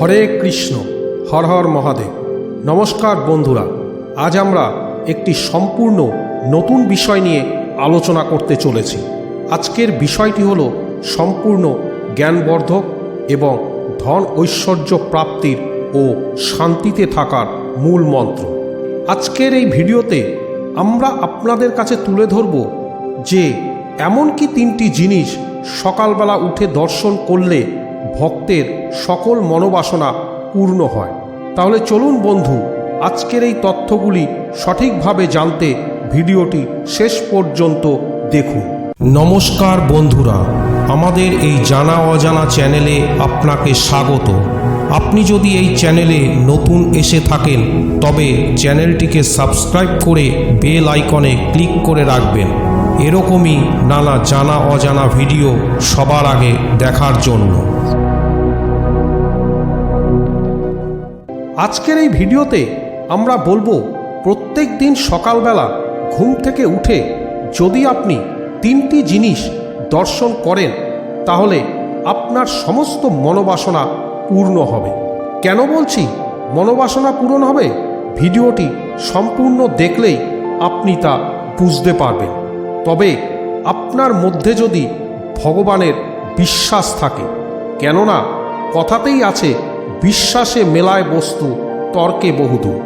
হরে কৃষ্ণ, হর হর মহাদেব। নমস্কার বন্ধুরা, আজ আমরা একটি সম্পূর্ণ নতুন বিষয় নিয়ে আলোচনা করতে চলেছি। আজকের বিষয়টি হল সম্পূর্ণ জ্ঞানবর্ধক এবং ধন ঐশ্বর্য প্রাপ্তির ও শান্তিতে থাকার মূল মন্ত্র। আজকের এই ভিডিওতে আমরা আপনাদের কাছে তুলে ধরব যে এমন কি তিনটি জিনিস সকালবেলা উঠে দর্শন করলে ভক্তের সকল মনোবাসনা পূর্ণ হয়। তাহলে চলুন বন্ধু, আজকের এই তথ্যগুলি সঠিকভাবে জানতে ভিডিওটি শেষ পর্যন্ত দেখুন। নমস্কার বন্ধুরা, আমাদের এই জানা অজানা চ্যানেলে আপনাকে স্বাগত। আপনি যদি এই চ্যানেলে নতুন এসে থাকেন, তবে চ্যানেলটিকে সাবস্ক্রাইব করে বেল আইকনে ক্লিক করে রাখবেন। এরকমই নানা জানা অজানা ভিডিও সবার আগে দেখার জন্য। আজকের এই ভিডিওতে আমরা বলব, প্রত্যেক দিন সকালবেলা ঘুম থেকে উঠে যদি আপনি তিনটি জিনিস দর্শন করেন, তাহলে আপনার সমস্ত মনোবাসনা পূর্ণ হবে। কেন বলছি মনোবাসনা পূরণ হবে? ভিডিওটি সম্পূর্ণ দেখলেই আপনি তা বুঝতে পারবেন। তবে আপনার মধ্যে যদি ভগবানের বিশ্বাস থাকে, কেননা কথাতেই আছে বিশ্বাসে মেলায় বস্তু, তর্কে বহুদূর।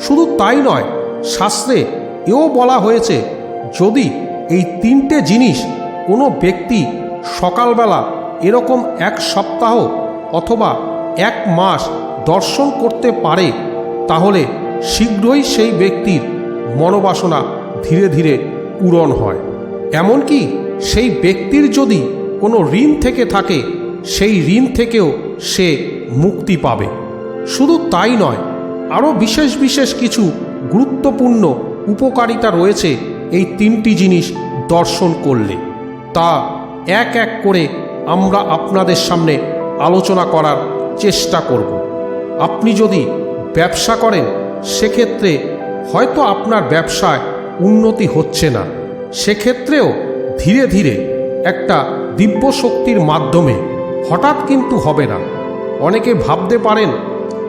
শুধু তাই নয়, শাস্ত্রে এও বলা হয়েছে, যদি এই তিনটে জিনিস কোনো ব্যক্তি সকালবেলা এরকম এক সপ্তাহ অথবা এক মাস দর্শন করতে পারে, তাহলে শীঘ্রই সেই ব্যক্তির মনোবাসনা ধীরে ধীরে পূরণ হয়। এমনকি সেই ব্যক্তির যদি কোনো ঋণ থেকে থাকে, সেই ঋণ থেকেও সে মুক্তি পাবে। শুধু তাই নয়, আরও বিশেষ বিশেষ কিছু গুরুত্বপূর্ণ উপকারিতা রয়েছে এই তিনটি জিনিস দর্শন করলে। তা এক এক করে আমরা আপনাদের সামনে আলোচনা করার চেষ্টা করব। আপনি যদি ব্যবসা করেন, সেক্ষেত্রে হয়তো আপনার ব্যবসায় উন্নতি হচ্ছে না। সেক্ষেত্রেও ধীরে ধীরে একটা দিব্য শক্তির মাধ্যমে হঠাৎ কিন্তু হবে না। অনেকে ভাবতে পারেন,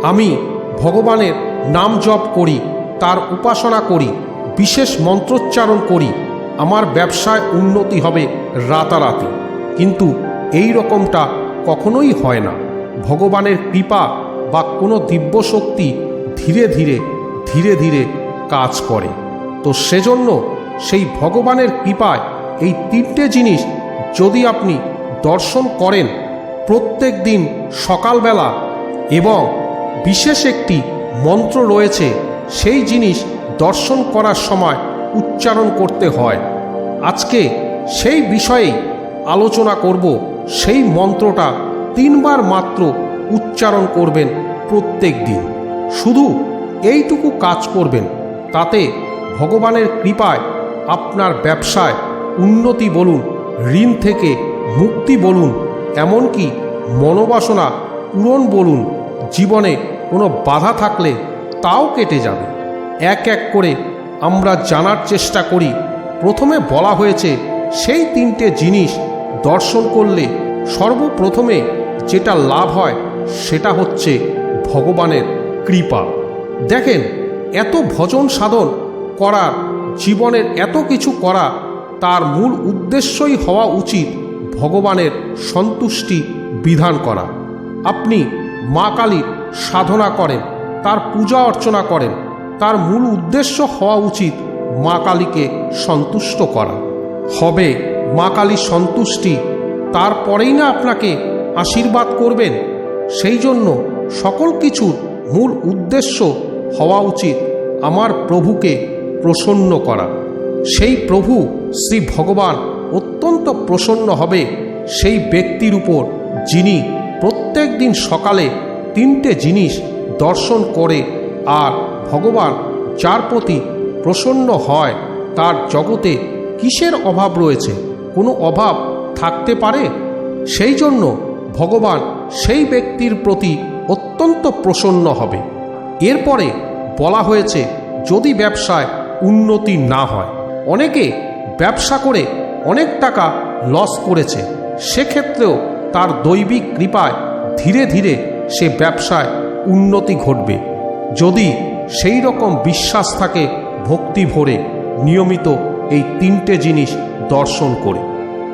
আমি ভগবানের নাম জপ করি, তার উপাসনা করি, বিশেষ মন্ত্রোচ্চারণ করি, আমার ব্যবসায় উন্নতি হবে রাতারাতি। কিন্তু এই রকমটা কখনোই হয় না। ভগবানের কৃপা বা কোনো দিব্য শক্তি ধীরে ধীরে ধীরে ধীরে কাজ করে। তো সেজন্য সেই ভগবানের কৃপায় এই তিনটে জিনিস যদি আপনি দর্শন করেন প্রত্যেক দিন সকালবেলা এবং বিশেষ একটি মন্ত্র রয়েছে, সেই জিনিস দর্শন করার সময় উচ্চারণ করতে হয়। আজকে সেই বিষয়েই আলোচনা করব, সেই মন্ত্রটা তিনবার মাত্র উচ্চারণ করবেন প্রত্যেক দিন। শুধু এইটুকু কাজ করবেন, তাতে ভগবানের কৃপায় আপনার ব্যবসায় উন্নতি বলুন, ঋণ থেকে মুক্তি বলুন এমনকি মনোবাসনা পূরণ বলুন, জীবনে কোনো বাধা থাকলে তাও কেটে যাবে। এক এক করে আমরা জানার চেষ্টা করি। প্রথমে বলা হয়েছে, সেই তিনটে জিনিস দর্শন করলে সর্বপ্রথমে যেটা লাভ হয় সেটা হচ্ছে ভগবানের কৃপা। দেখেন, এত ভজন সাধন করা জীবনের এত কিছু করা, তার মূল উদ্দেশ্যই হওয়া উচিত ভগবানের সন্তুষ্টি বিধান করা। আপনি মা কালীর সাধনা করেন, তার পূজা অর্চনা করেন, তার মূল উদ্দেশ্য হওয়া উচিত মা কালীকে সন্তুষ্ট করা। হবে মা কালীর সন্তুষ্টি, তারপরেই না আপনাকে আশীর্বাদ করবেন। সেই জন্য সকল কিছুর মূল উদ্দেশ্য হওয়া উচিত আমার প্রভুকে প্রসন্ন করা। সেই প্রভু শ্রী ভগবান অত্যন্ত প্রসন্ন হবে সেই ব্যক্তির উপর যিনি প্রত্যেক দিন সকালে তিনটে জিনিস দর্শন করে আর ভগবান যার প্রতি প্রসন্ন হয়, তার জগতে কিসের অভাব রয়েছে? কোনো অভাব থাকতে পারে? সেই জন্য ভগবান সেই ব্যক্তির প্রতি অত্যন্ত প্রসন্ন হবে। এরপরে বলা হয়েছে, যদি ব্যবসায় উন্নতি না হয়। অনেকে ব্যবসা করে অনেক টাকা লস করেছে। সেক্ষেত্রেও তার দৈবিক কৃপায় ধীরে ধীরে সে ব্যবসায় উন্নতি ঘটবে। যদি সেই রকম বিশ্বাস থাকে ভক্তি ভরে নিয়মিত এই তিনটে জিনিস দর্শন করে।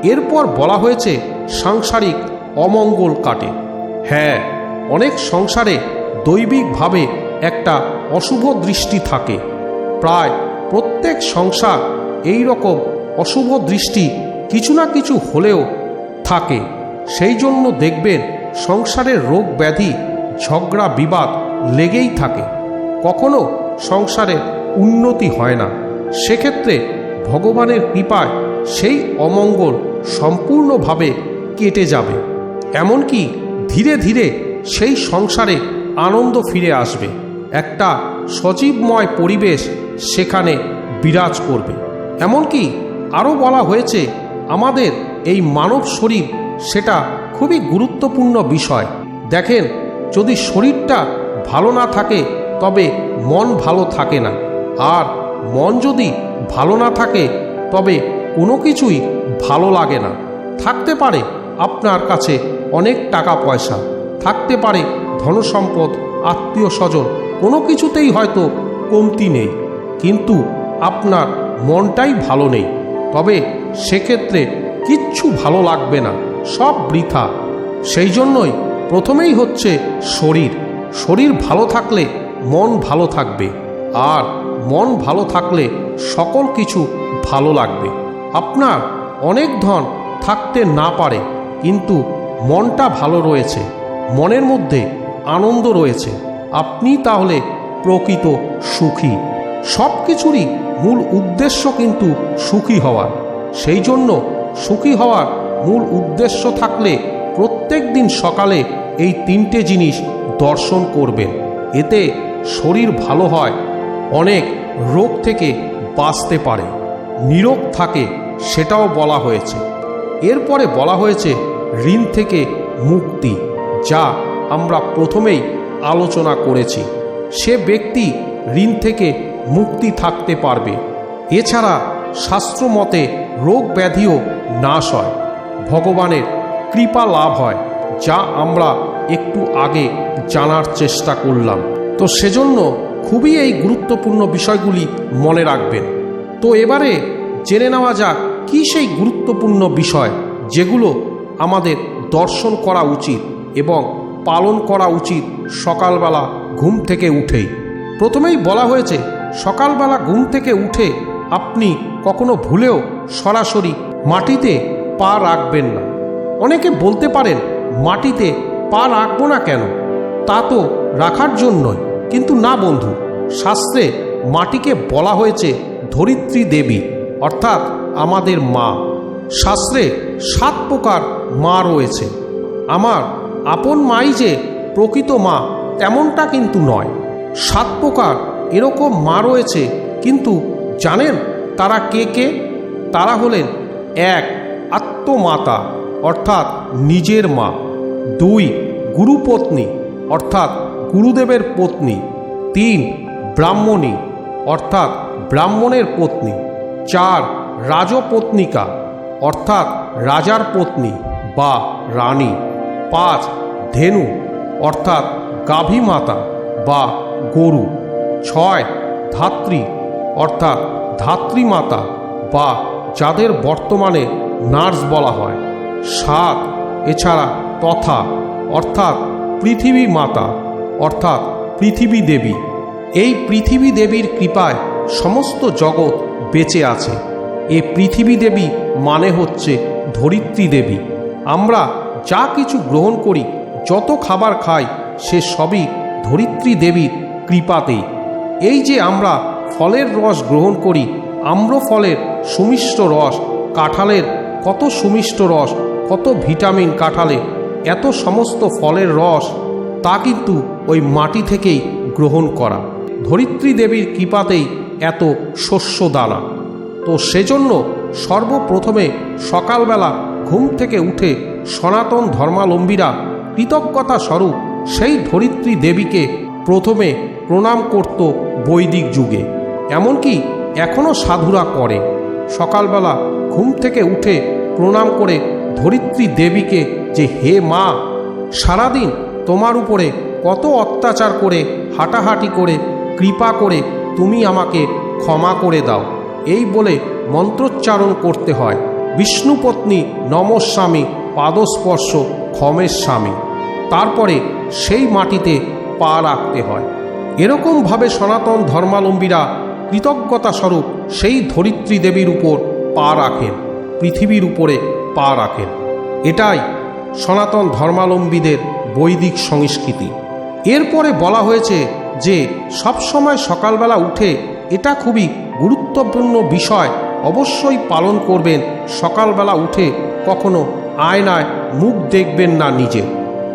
এরপর বলা হয়েছে সাংসারিক অমঙ্গল কাটে। হ্যাঁ অনেক সংসারে দৈবিকভাবে একটা অশুভ দৃষ্টি থাকে। প্রায় প্রত্যেক সংসার এই রকম অশুভ দৃষ্টি কিছু না কিছু হলেও থাকে। সেই জন্য দেখবেন সংসারের রোগ ব্যাধি, ঝগড়া, বিবাদ লেগেই থাকে। কখনো সংসারে উন্নতি হয় না। সেক্ষেত্রে ভগবানের কৃপায় সেই অমঙ্গল সম্পূর্ণভাবে কেটে যাবে। এমনকি ধীরে ধীরে সেই সংসারে আনন্দ ফিরে আসবে। একটা সজীবময় পরিবেশ সেখানে বিরাজ করবে। এমনকি আরও বলা হয়েছে, আমাদের এই মানব শরীর সেটা খুবই গুরুত্বপূর্ণ বিষয়। দেখেন, যদি শরীরটা ভালো না থাকে, তবে মন ভালো থাকে না। আর মন যদি ভালো না থাকে, তবে কোনো কিছুই ভালো লাগে না। থাকতে পারে আপনার কাছে অনেক টাকা পয়সা, থাকতে পারে ধনসম্পদ, আত্মীয় স্বজন, কোনো কিছুতেই হয়তো কমতি নেই। কিন্তু আপনার মনটাই ভালো নেই। তবে সেক্ষেত্রে কিচ্ছু ভালো লাগবে না, সব বৃথা। সেই জন্যই প্রথমেই হচ্ছে শরীর। শরীর ভালো থাকলে মন ভালো থাকবে, আর মন ভালো থাকলে সকল কিছু ভালো লাগবে। আপনার অনেক ধন থাকতে না পারে, কিন্তু মনটা ভালো রয়েছে, মনের মধ্যে আনন্দ রয়েছে। আপনি তাহলে প্রকৃত সুখী। সব কিছুরই মূল উদ্দেশ্য কিন্তু সুখী হওয়ার সেই জন্য সুখী হওয়ার মূল উদ্দেশ্য থাকলে প্রত্যেক দিন সকালে এই তিনটে জিনিস দর্শন করবেন। এতে শরীর ভালো হয়, অনেক রোগ থেকে বাঁচতে পারে। নিরোগ থাকে সেটাও বলা হয়েছে। এরপরে বলা হয়েছে ঋণ থেকে মুক্তি, যা আমরা প্রথমেই আলোচনা করেছি। সে ব্যক্তি ঋণ থেকে মুক্তি থাকতে পারবে। এছাড়া শাস্ত্র মতে রোগ ব্যাধিও নাশ হয়। ভগবানের কৃপা লাভ হয়, যা আমরা একটু আগে জানার চেষ্টা করলাম। তো সেজন্য খুবই এই গুরুত্বপূর্ণ বিষয়গুলি মনে রাখবেন। তো এবারে জেনে নেওয়া যাক, কী সেই গুরুত্বপূর্ণ বিষয় যেগুলো আমাদের দর্শন করা উচিত এবং পালন করা উচিত সকালবেলা ঘুম থেকে উঠেই। প্রথমেই বলা হয়েছে সকালবেলা ঘুম থেকে উঠে আপনি কখনো ভুলেও সরাসরি মাটিতে পা রাখবেন না। অনেকে বলতে পারেন, মাটিতে পা রাখব না কেন? তা তো রাখার জন্যই। কিন্তু না বন্ধু, শাস্ত্রে মাটিকে বলা হয়েছে ধরিত্রী দেবী, অর্থাৎ আমাদের মা। শাস্ত্রে সাত প্রকার মা রয়েছে। আমার আপন মাই যে প্রকৃত মা তেমনটা কিন্তু নয়। সাত প্রকার এরকম মা রয়েছে, কিন্তু জানেন তারা কে কে? তারা হলেন এক আত্মমাতা, অর্থাৎ নিজের মা, দুই গুরুপত্নী, অর্থাৎ গুরুদেবের পত্নী, তিন ব্রাহ্মণী, অর্থাৎ ব্রাহ্মণের পত্নী, চার রাজপত্নিকা, অর্থাৎ রাজার পত্নী বা রানী, পাঁচ ধেনু, অর্থাৎ গাভী মাতা বা গরু। ছয় ধাত্রী, অর্থাৎ ধাত্রীমাতা বা যাদের বর্তমানে নার্স বলা হয়। সাত এছাড়া তথা, অর্থাৎ পৃথিবী মাতা, অর্থাৎ পৃথিবী দেবী। এই পৃথিবী দেবীর কৃপায় সমস্ত জগৎ বেঁচে আছে। এ পৃথিবী দেবী মানে হচ্ছে ধরিত্রী দেবী। আমরা যা কিছু গ্রহণ করি, যত খাবার খাই, সে সবই ধরিত্রী দেবীর কৃপাতেই। এই যে আমরা ফলের রস গ্রহণ করি আম্র ফলের সুমিষ্ট রস, কাঁঠালের কত সুমিষ্ট রস, কত ভিটামিন কাঁঠালে এত সমস্ত ফলের রস, তা কিন্তু ওই মাটি থেকেই গ্রহণ করা। ধরিত্রী দেবীর কৃপাতেই এত শস্য দানা। তো সেজন্য সর্বপ্রথমে সকালবেলা ঘুম থেকে উঠে সনাতন ধর্মালম্বীরা কৃতজ্ঞতা স্বরূপ সেই ধরিত্রী দেবীকে প্রথমে প্রণাম করত বৈদিক যুগে। এমনকি এখনও সাধুরা করে। সকালবেলা ঘুম থেকে উঠে প্রণাম করে ধরিত্রী দেবীকে যে, হে মা, সারাদিন তোমার উপরে কত অত্যাচার করে, হাঁটাহাঁটি করে, কৃপা করে তুমি আমাকে ক্ষমা করে দাও। এই বলে মন্ত্রোচ্চারণ করতে হয়। বিষ্ণুপত্নী নমস্বামী পাদস্পর্শ, ক্ষমের স্বামী। তারপরে সেই মাটিতে পা রাখতে হয়। এরকমভাবে সনাতন ধর্মালম্বীরা কৃতজ্ঞতা স্বরূপ সেই ধরিত্রী দেবীর উপর পা রাখেন, পৃথিবীর উপরে পা রাখেন। এটাই সনাতন ধর্মালম্বীদের বৈদিক সংস্কৃতি। এরপরে বলা হয়েছে যে, সবসময় সকালবেলা উঠে এটা খুবই গুরুত্বপূর্ণ বিষয় অবশ্যই পালন করবেন, সকালবেলা উঠে কখনো আয়নায় মুখ দেখবেন না নিজে।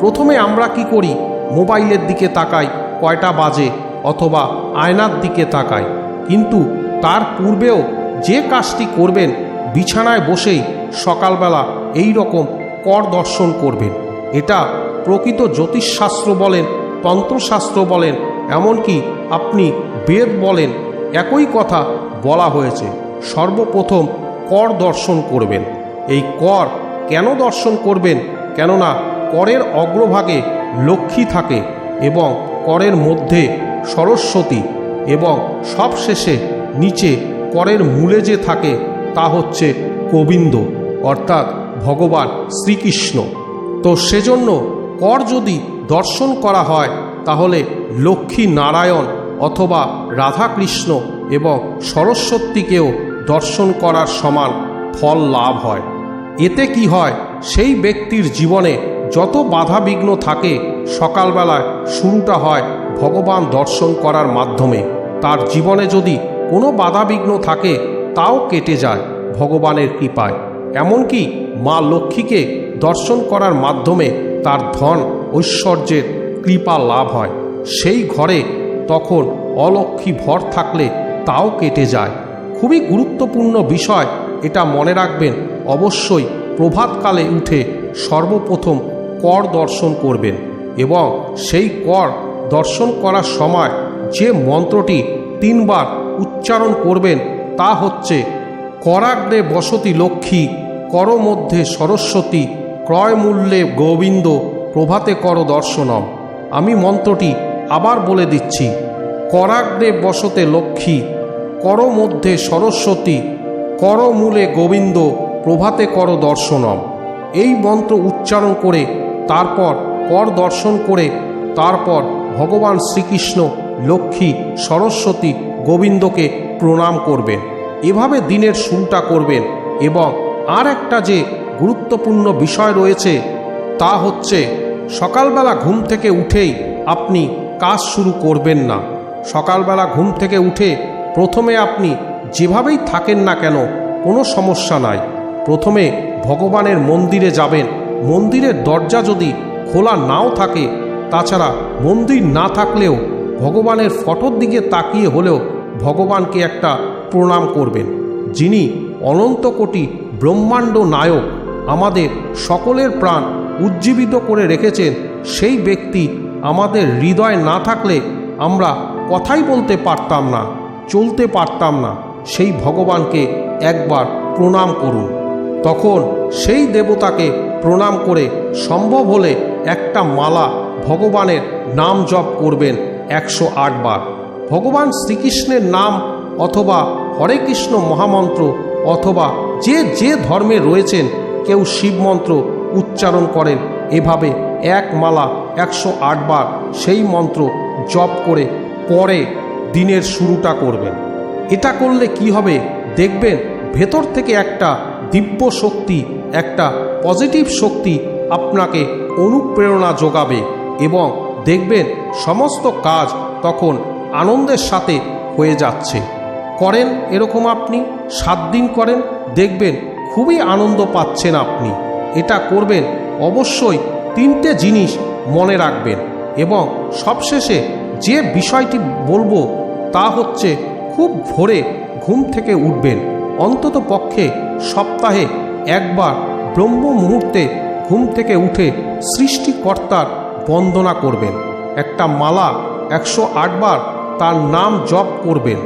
প্রথমে আমরা কি করি? মোবাইলের দিকে তাকাই কয়টা বাজে অথবা আয়নার দিকে তাকাই কিন্তু তার পূর্বেও যে কাজটি করবেন, বিছানায় বসেই সকালবেলা এই রকম কর দর্শন করবেন। এটা প্রকৃত জ্যোতিষশাস্ত্র বলেন, তন্ত্রশাস্ত্র বলেন, এমনকি আপনি বেদ বলেন, একই কথা বলা হয়েছে। সর্বপ্রথম কর দর্শন করবেন। এই কর কেন দর্শন করবেন? কেননা করের অগ্রভাগে লক্ষ্মী থাকে এবং করের মধ্যে সরস্বতী এবং সবশেষে নিচে করের মূলে যে থাকে, তা হচ্ছে গোবিন্দ, অর্থাৎ ভগবান শ্রীকৃষ্ণ। তো সেজন্য কর যদি দর্শন করা হয়, তাহলে লক্ষ্মী নারায়ণ অথবা রাধাকৃষ্ণ এবং সরস্বতীকেও দর্শন করার সমান ফল লাভ হয়। এতে কি হয়, সেই ব্যক্তির জীবনে যত বাধা বিঘ্ন থাকে সকালবেলায় শুরুটা হয় ভগবান দর্শন করার মাধ্যমে। তার জীবনে যদি কোনো বাধা বিঘ্ন থাকে, তাও কেটে যায় ভগবানের কৃপায়। এমনকি মা লক্ষ্মীকে দর্শন করার মাধ্যমে তার ধন, ঐশ্বর্যের কৃপা লাভ হয়। সেই ঘরে তখন অলক্ষ্মী ভর থাকলে তাও কেটে যায়। খুবই গুরুত্বপূর্ণ বিষয় এটা মনে রাখবেন, অবশ্যই প্রভাতকালে উঠে সর্বপ্রথম কর দর্শন করবেন। এবং সেই কর দর্শন করার সময় যে মন্ত্রটি তিনবার উচ্চারণ করবেন তা হচ্ছে করাগ্রে বসতি লক্ষ্মী কর মধ্যে সরস্বতী ক্রয় মূল্যে গোবিন্দ, প্রভাতে কর দর্শনম আমি মন্ত্রটি আবার বলে দিচ্ছি করাগ্রে বসতে লক্ষ্মী কর মধ্যে সরস্বতী কর মূলে গোবিন্দ, প্রভাতে কর দর্শনম এই মন্ত্র উচ্চারণ করে তারপর কর দর্শন করে তারপর ভগবান শ্রীকৃষ্ণ, লক্ষ্মী, সরস্বতী গোবিন্দকে প্রণাম করবেন। এভাবে দিনের শুরুটা করবেন এবং আর একটা যে গুরুত্বপূর্ণ বিষয় রয়েছে তা হচ্ছে সকালবেলা ঘুম থেকে উঠেই আপনি কাজ শুরু করবেন না। সকালবেলা ঘুম থেকে উঠে প্রথমে আপনি যেভাবেই থাকেন না কেন, কোনো সমস্যা নাই। প্রথমে ভগবানের মন্দিরে যাবেন। মন্দিরের দরজা যদি খোলা নাও থাকে, তাছাড়া মন্দির না থাকলেও ভগবানের ফটোর দিকে তাকিয়ে হলেও ভগবানকে একটা প্রণাম করবেন। যিনি অনন্ত কোটি ব্রহ্মাণ্ড নায়ক আমাদের সকলের প্রাণ উজ্জীবিত করে রেখেছেন, সেই ব্যক্তি আমাদের হৃদয় না থাকলে আমরা কথাই বলতে পারতাম না, চলতে পারতাম না। সেই ভগবানকে একবার প্রণাম করুন। তখন সেই দেবতাকে প্রণাম করে সম্ভব হলে একটা মালা ভগবানের নাম জপ করবেন একশো বার। ভগবান শ্রীকৃষ্ণের নাম অথবা হরে কৃষ্ণ মহামন্ত্র অথবা যে যে ধর্মে রয়েছেন, কেউ শিব মন্ত্র উচ্চারণ করেন। এভাবে এক মালা একশো বার সেই মন্ত্র জপ করে পরে দিনের শুরুটা করবেন। এটা করলে কি হবে? দেখবেন ভেতর থেকে একটা দিব্য শক্তি একটা পজিটিভ শক্তি আপনাকে অনুপ্রেরণা যোগাবে এবং দেখবেন সমস্ত কাজ তখন আনন্দের সাথে হয়ে যাচ্ছে। করেন এরকম আপনি, সাত দিন করেন, দেখবেন খুবই আনন্দ পাচ্ছেন আপনি। এটা করবেন অবশ্যই তিনটে জিনিস মনে রাখবেন এবং সবশেষে যে বিষয়টি বলব তা হচ্ছে খুব ভোরে ঘুম থেকে উঠবেন। অন্তত পক্ষে সপ্তাহে একবার ব্রহ্ম মুহূর্তে ঘুম থেকে উঠে সৃষ্টিকর্তার বন্দনা করবেন। একটা মালা একশো আটবার তার নাম জপ করবেন।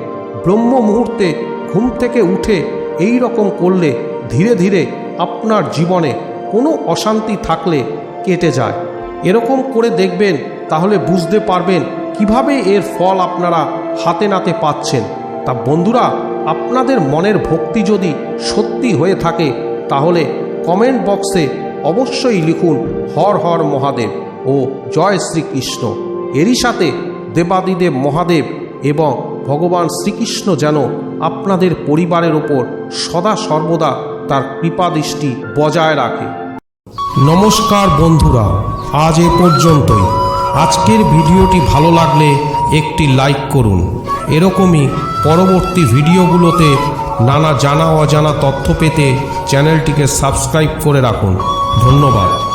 ব্রহ্ম মুহূর্তে ঘুম থেকে উঠে এই রকম করলে ধীরে ধীরে আপনার জীবনে কোনো অশান্তি থাকলে কেটে যায়। এরকম করে দেখবেন, তাহলে বুঝতে পারবেন কীভাবে এর ফল আপনারা হাতে নাতে পাচ্ছেন। তা বন্ধুরা, আপনাদের মনের ভক্তি যদি সত্যি হয়ে থাকে, তাহলে কমেন্ট বক্সে অবশ্যই লিখুন হর হর মহাদেব ও জয় শ্রীকৃষ্ণ। এরই সাথে দেবাদিদেব মহাদেব এবং ভগবান শ্রীকৃষ্ণ যেন আপনাদের পরিবারের ওপর সদা সর্বদা তার কৃপাদৃষ্টি বজায় রাখে। নমস্কার বন্ধুরা, আজ এ পর্যন্তই। আজকের ভিডিওটি ভালো লাগলে একটি লাইক করুন। এরকমই পরবর্তী ভিডিওগুলোতে নানা জানা অজানা তথ্য পেতে চ্যানেলটিকে সাবস্ক্রাইব করে রাখুন। ধন্যবাদ।